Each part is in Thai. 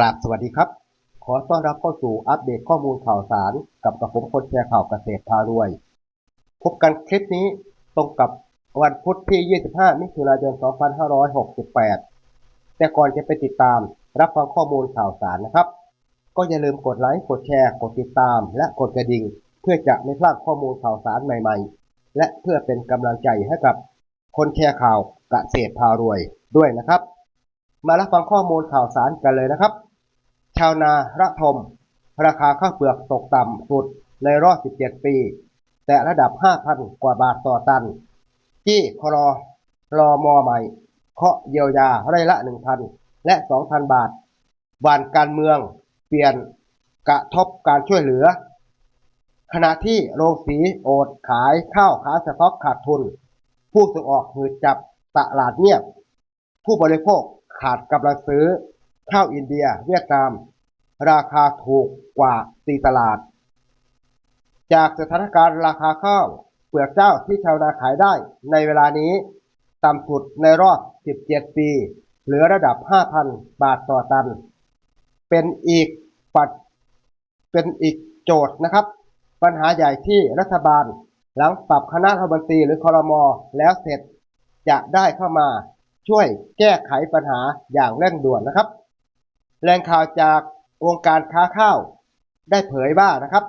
กราบสวัสดีครับ ขอต้อนรับเข้าสู่อัปเดตข้อมูลข่าวสารกับกระผมคนแชร์ข่าวเกษตรพารวย พบกันคลิปนี้ตรงกับวันพุธที่ 25 มิถุนายน 2568 แต่ก่อนจะไปติดตามรับฟังข้อมูลข่าวสารนะครับ ก็อย่าลืมกดไลค์ กดแชร์ กดติดตาม และกดกระดิ่ง เพื่อจะไม่พลาดข้อมูลข่าวสารใหม่ ๆ และเพื่อเป็นกำลังใจให้กับคนแชร์ข่าวเกษตรพารวยด้วยนะครับ มารับฟังข้อมูลข่าวสารกันเลยนะครับ ชาวนาระทม ราคาข้าวเปลือกตกต่ำสุดในรอบ 17 ปี แต่ระดับ 5,000 กว่าบาทต่อตัน ที่ครอรอมอใหม่ เคาะเยียวยาไร่ละ 1,000 และ 2,000 บาทวานการเมืองเปลี่ยนกระทบการช่วยเหลือ ขณะที่โรงสีโอดขายข้าวขาสต็อกขาดทุน ผู้ส่งออกหืดจับตลาดเงียบ ผู้บริโภคขาดกำลังซื้อ ข้าวอินเดียเวียดนาม ราคาถูกกว่าตีตลาด จากสถานการณ์ราคาข้าวเปลือกเจ้าที่ชาวนาขายได้ในเวลานี้ต่ำสุดในรอบ 17 ปี เหลือระดับ 5,000 บาทต่อตัน เป็นอีกปัดเป็นอีกโจทย์นะครับ ปัญหาใหญ่ที่รัฐบาล หลังปรับคณะรัฐมนตรีหรือคอรมอแล้วเสร็จจะได้เข้ามาช่วยแก้ไขปัญหาอย่างเร่งด่วนนะครับ แหล่งข่าวจากองค์การค้าข้าว ได้เผยว่านะครับ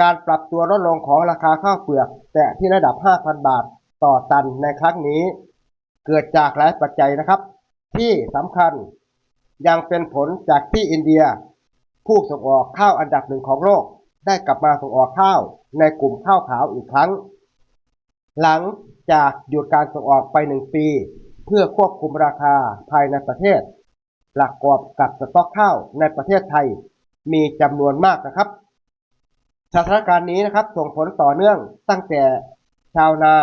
การปรับตัวลดลงของราคาข้าวเปลือก แต่ที่ระดับ 5,000 บาทต่อตันในครั้งนี้ เกิดจากหลายปัจจัยนะครับ ที่สำคัญยังเป็นผลจากที่อินเดีย ผู้ส่งออกข้าวอันดับหนึ่งของโลก ได้กลับมาส่งออกข้าวในกลุ่มข้าวขาวอีกครั้ง หลังจากหยุดการส่งออกไปหนึ่งปี เพื่อควบคุมราคาภายในประเทศ หลักกอบกับสต็อกข้าวในประเทศไทย มีจำนวนมากนะครับสถานการณ์นี้นะครับส่งผลต่อเนื่องตั้งแต่ชาวนา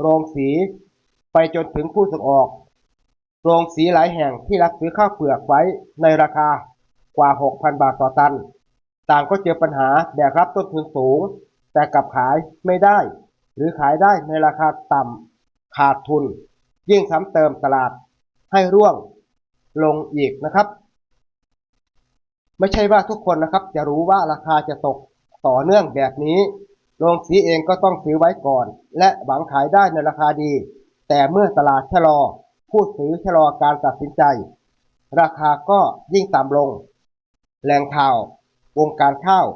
โรงสี ไปจนถึงผู้ส่งออก โรงสีหลายแห่งที่รับซื้อข้าวเปลือกไว้ในราคากว่า 6,000 บาทต่อตัน ต่างก็เจอปัญหาแบกรับต้นทุนสูง แต่กลับขายไม่ได้ หรือขายได้ในราคาต่ำขาดทุน ยิ่งซ้ำเติมตลาดให้ร่วง ลงอีกนะครับ ไม่ใช่ว่าทุกคนนะครับ จะรู้ว่าราคาจะตกต่อเนื่องแบบนี้โรงสีเองก็ต้องซื้อไว้ก่อน และหวังขายได้ในราคาดี แต่เมื่อตลาดชะลอ ผู้ซื้อชะลอการตัดสินใจ ราคาก็ยิ่งต่ำลง แหล่งข่าววงการข้าว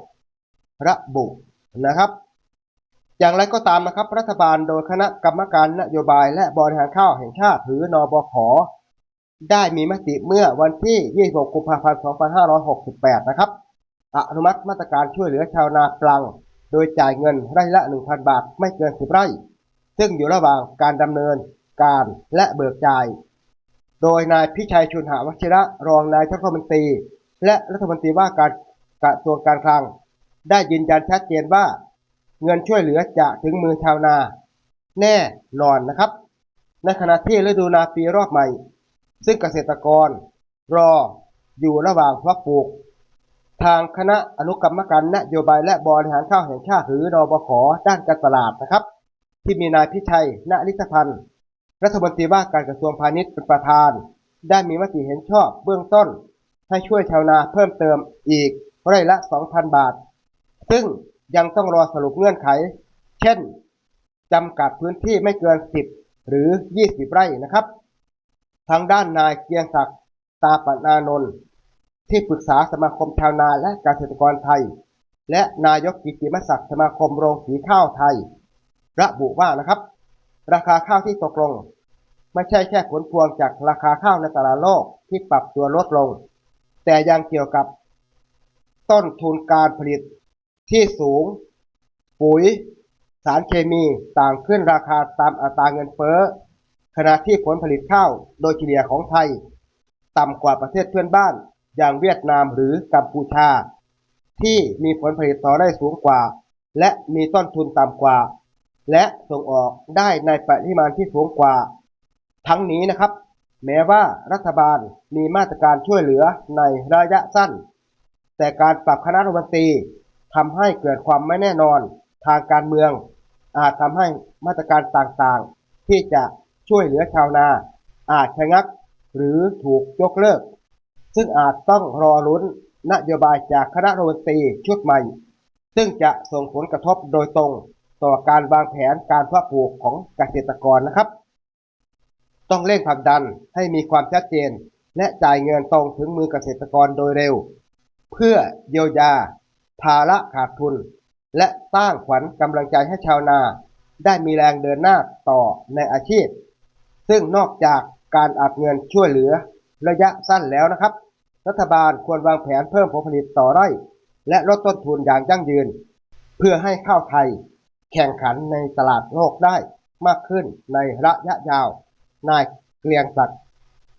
ระบุนะครับ อย่างไรก็ตามนะครับ รัฐบาลโดยคณะกรรมการนโยบายและบริหารข้าวแห่งชาติหรือนบข ได้มีมติเมื่อวันที่ 26 กุมภาพันธ์ 2568 นะครับ อนุมัติมาตรการช่วยเหลือชาวนาปลัง โดยจ่ายเงินไร่ละ 1,000 บาทไม่เกิน 10 ไร่ ซึ่งอยู่ระหว่างการดำเนินการและเบิกจ่าย โดยนายพิชัยชุนหาวชิระรองนายรัฐมนตรี และรัฐมนตรีว่าการกระทรวงการคลัง ได้ยืนยันชัดเจนว่า เงินช่วยเหลือจะถึงมือชาวนา แน่นอนนะครับ ในขณะที่ฤดูนาปีรอบใหม่ ซึ่งเกษตรกรรออยู่ระหว่างเพาะปลูก ทางคณะอนุกรรมการนโยบายและบริหารข้าวแห่งชาติหรือนบขด้านการตลาดนะครับ ที่มีนายพิชัยณลิศพันธ์รัฐมนตรีว่าการกระทรวงพาณิชย์เป็นประธาน ได้มีมติเห็นชอบเบื้องต้น ให้ช่วยชาวนาเพิ่มเติมอีกไร่ละ 2,000 บาท ซึ่งยังต้องรอสรุปเงื่อนไข เช่นจำกัดพื้นที่ไม่เกิน 10 หรือ 20 ไร่นะครับ ทางด้านนายเกียงศักดิ์ตาปนานนท์ที่ปรึกษาสมาคมชาวนาและเกษตรกรไทย และนายกกิติมศักดิ์สมาคมโรงสีข้าวไทย ระบุว่านะครับ ราคาข้าวที่ตกลง ไม่ใช่แค่ผลพวงจากราคาข้าวในตลาดโลกที่ปรับตัวลดลง แต่ยังเกี่ยวกับ ต้นทุนการผลิตที่สูง ปุ๋ย สารเคมีต่างขึ้นราคาตามอัตราเงินเฟ้อ ขณะที่ผลผลิตข้าวโดยเฉลี่ยของไทย ต่ำกว่าประเทศเพื่อนบ้าน อย่างเวียดนามหรือกัมพูชา ที่มีผลผลิตต่อได้สูงกว่า และมีต้นทุนต่ำกว่า และส่งออกได้ในปริมาณที่สูงกว่า ทั้งนี้นะครับ แม้ว่ารัฐบาลมีมาตรการช่วยเหลือในระยะสั้น แต่การปรับคณะรัฐมนตรีทำให้เกิดความไม่แน่นอนทางการเมือง อาจทำให้มาตรการต่างๆ ที่จะ ช่วยเหลือชาวนา อาจชะงักหรือถูกยกเลิก ซึ่งอาจต้องรอลุ้นนโยบายจากคณะรัฐมนตรีชุดใหม่ ซึ่งจะส่งผลกระทบโดยตรง ต่อการวางแผนการเพาะปลูกของเกษตรกรนะครับ ต้องเร่งผลักดันให้มีความชัดเจน และจ่ายเงินตรงถึงมือเกษตรกรโดยเร็ว เพื่อเยียวยา ภาระขาดทุน และสร้างขวัญกำลังใจให้ชาวนา ได้มีแรงเดินหน้าต่อในอาชีพ ซึ่งนอกจากการอัดเงินช่วยเหลือระยะสั้นแล้วนะครับ รัฐบาลควรวางแผนเพิ่มผลผลิตต่อไร่ และลดต้นทุนอย่างยั่งยืน เพื่อให้ข้าวไทย แข่งขันในตลาดโลกได้มากขึ้นในระยะยาว นายเกรียงศักดิ์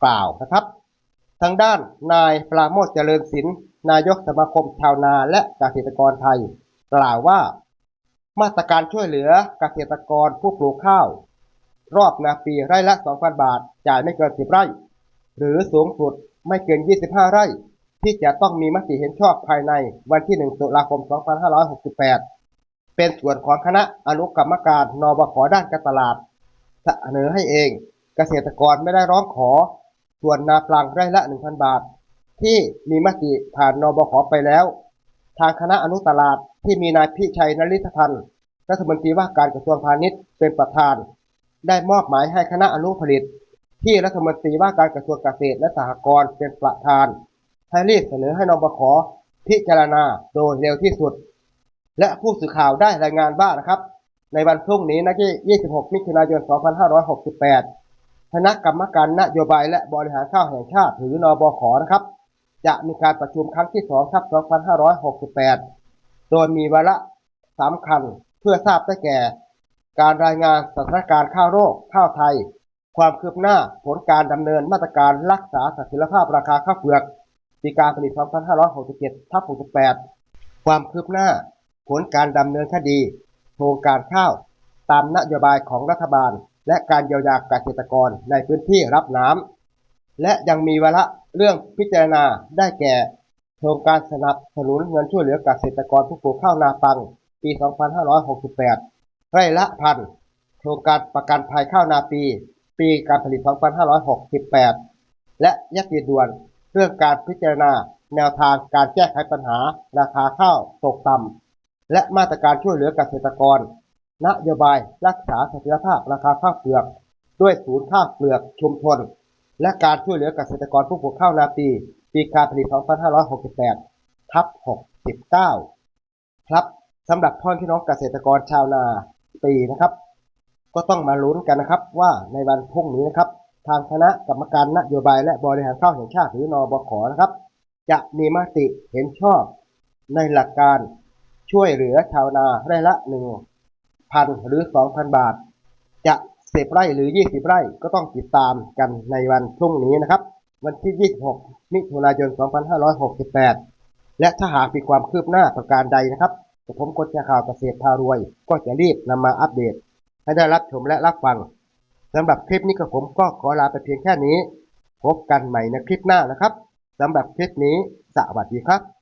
กล่าวนะครับ ทางด้านนายปราโมทเจริญศิลป์นายกสมาคมชาวนาและเกษตรกรไทย กล่าวว่า มาตรการช่วยเหลือเกษตรกรผู้ปลูกข้าว รอบนาปีไร่ละ 2,000 บาท จ่ายไม่เกิน 10 ไร่ หรือสูงสุดไม่เกิน 25 ไร่ ที่จะต้องมีมติเห็นชอบภายในวันที่ 1 ตุลาคม 2568 เป็นส่วนของคณะอนุกรรมการนบขด้านการตลาดเสนอให้เองเกษตรกรไม่ได้ร้องขอ ส่วนนาปลังไร่ละ 1,000 บาท ที่มีมติผ่านนบขไปแล้ว ทางคณะอนุตลาดที่มีนายพิชัยนริธพันธ์รัฐมนตรีว่าการกระทรวงพาณิชย์เป็นประธาน ได้มอบหมายให้คณะอนุผลิต ที่รัฐมนตรีว่าการกระทรวงเกษตรและสหกรณ์เป็นประธานให้รีบเสนอให้นบขพิจารณาโดยเร็วที่สุด และผู้สื่อข่าวได้รายงานว่านะครับ ในวันพรุ่งนี้นะที่ 26 มิถุนายน 2568 คณะกรรมการนโยบายและบริหารข้าวแห่งชาติหรือนบขนะครับ จะมีการประชุมครั้งที่2ครับ2568 โดยมีวาระสำคัญเพื่อทราบได้แก่ การรายงานสถานการณ์ข้าวโรคข้าวไทย ความคืบหน้าผลการดำเนินมาตรการรักษาเสถียรภาพราคาข้าวเปลือกปีการผลิต 2567ทับ68 ความคืบหน้า ผลการดำเนินคดีโครงการข้าว ตามนโยบายของรัฐบาล และการเยียวยาเกษตรกรในพื้นที่รับน้ำและยังมีวาระเรื่องพิจารณาได้แก่โครงการสนับสนุนเงินช่วยเหลือเกษตรกรผู้ปลูกข้าวนาปัง ปี 2568 ไร่ละพันโครงการประกันภัยข้าวนาปี ปีการผลิต 2568 และยติด่วนเรื่องการพิจารณาแนวทางการแก้ไขปัญหาราคาข้าวตกต่ำและมาตรการช่วยเหลือเกษตรกร นโยบายรักษาเสถียรภาพราคาข้าวเปลือก ด้วยศูนย์ข้าวเปลือกชุมชน และการช่วยเหลือเกษตรกรผู้ปลูกข้าวนาปี ปีการผลิต 2568 ทับ 69 ครับสำหรับพ่อพี่น้องเกษตรกรชาวนา ปีนะครับ ก็ต้องมาลุ้นกันนะครับ ว่าในวันพรุ่งนี้นะครับ ทางคณะกรรมการนโยบายและบริหารข้าวแห่งชาติหรือนบขนะครับ จะมีมติเห็นชอบในหลักการช่วยเหลือชาวนาไร่ละหนึ่งพันหรือสองพันบาท จะสิบไร่หรือ20ไร่ก็ต้องติดตามกันในวันพรุ่งนี้นะครับ วันที่ 26 มิถุนายน 2568 และถ้าหากมีความคืบหน้าประการใดนะครับ ผมกดแชร์ข่าวเกษตรพารวย ก็จะรีบนำมาอัปเดต ให้ได้รับชมและรับฟังสำหรับคลิปนี้กับผมก็ขอลาไปเพียงแค่นี้ พบกันใหม่ในคลิปหน้านะครับสำหรับคลิปนี้สวัสดีครับ